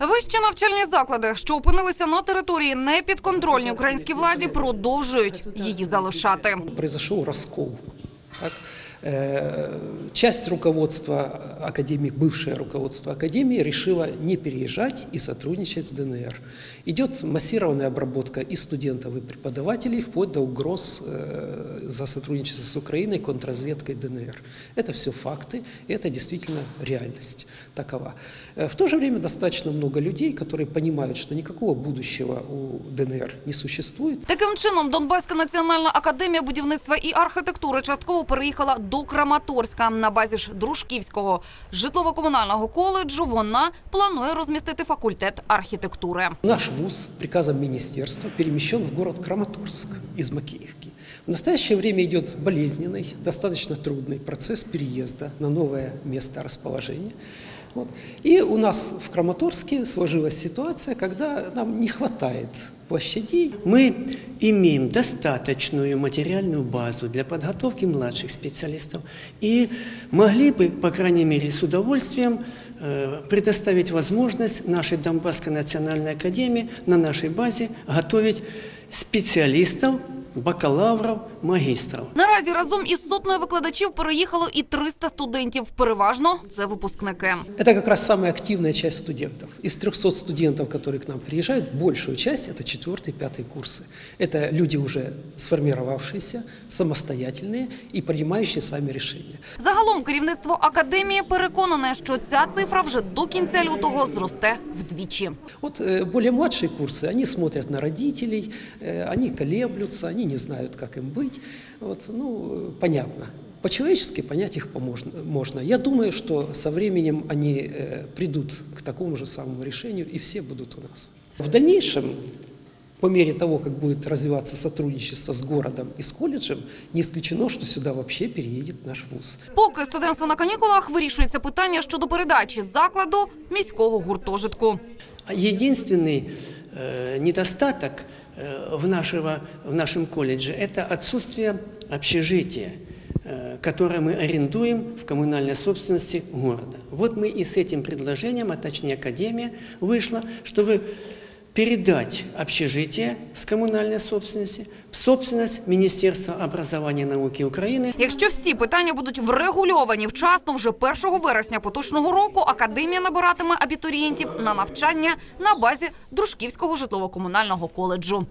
Вищі навчальні заклади, що опинилися на території непідконтрольній українській владі, продовжують її залишати. Прийшов розкол. Так? Э, Часть руководства Академии, бывшее руководство Академии, решило не переезжать и сотрудничать с ДНР. Идет массированная обработка и студентов, и преподавателей, вплоть до угроз э, за сотрудничество с Украиной, контрразведкой ДНР. Это все факты, и это действительно реальность такова. Э, В то же время достаточно много людей, которые понимают, что никакого будущего у ДНР не существует, Таким чином, Донбаська національна академія будівництва і архітектури частково переїхала до Краматорська. На базі ж Дружківського житлово-комунального коледжу вона планує розмістити факультет архітектури. Наш вуз приказом міністерства переміщен в город Краматорськ із Макіївки. В настоящее время идет болезненный, достаточно трудный процесс переезда на новое место расположения. Вот. И у нас в Краматорске сложилась ситуация, когда нам не хватает площадей Мы имеем достаточную материальную базу для подготовки младших специалистов и могли бы, по крайней мере, с удовольствием э, предоставить возможность нашей Донбасской национальной академии на нашей базе готовить специалистов, бакалавров, магистров. Наразі разом із сотнею викладачів переїхало і 300 студентів. Переважно це випускники. Это как раз самая активная часть студентов. Из 300 студентов, которые к нам приезжают, большую часть – это 4 пятый курсы. Это люди уже сформировавшиеся, самостоятельные и принимающие сами решения. Загалом керівництво академії переконане, що ця цифра вже до кінця лютого зросте вдвічі. Вот э, более младшие курсы, они смотрят на родителей, э, они колеблются, они не знают, как им быть. Вот, ну, э, понятно. По-человечески понять их поможно- можно. Я думаю, что со временем они э, придут к такому же самому решению, и все будут у нас. В дальнейшем, по мере того, как будет развиваться сотрудничество с городом и с колледжем, не исключено, что сюда вообще переедет наш вуз. Поки студентство на канікулах вирішується питання щодо передачі закладу міського гуртожитку. Единственный э, недостаток э, в, нашего, в нашем колледже – это отсутствие общежития, э, которое мы арендуем в коммунальной собственности города. Вот мы и с этим предложением, а точнее Академия, вышла, чтобы передать общежитие с коммунальной собственности в собственность Міністерства образования и науки України. Якщо всі питання будуть врегульовані вчасно, вже 1 вересня поточного року академія набиратиме абітурієнтів на навчання на базі Дружківського житлово-комунального коледжу.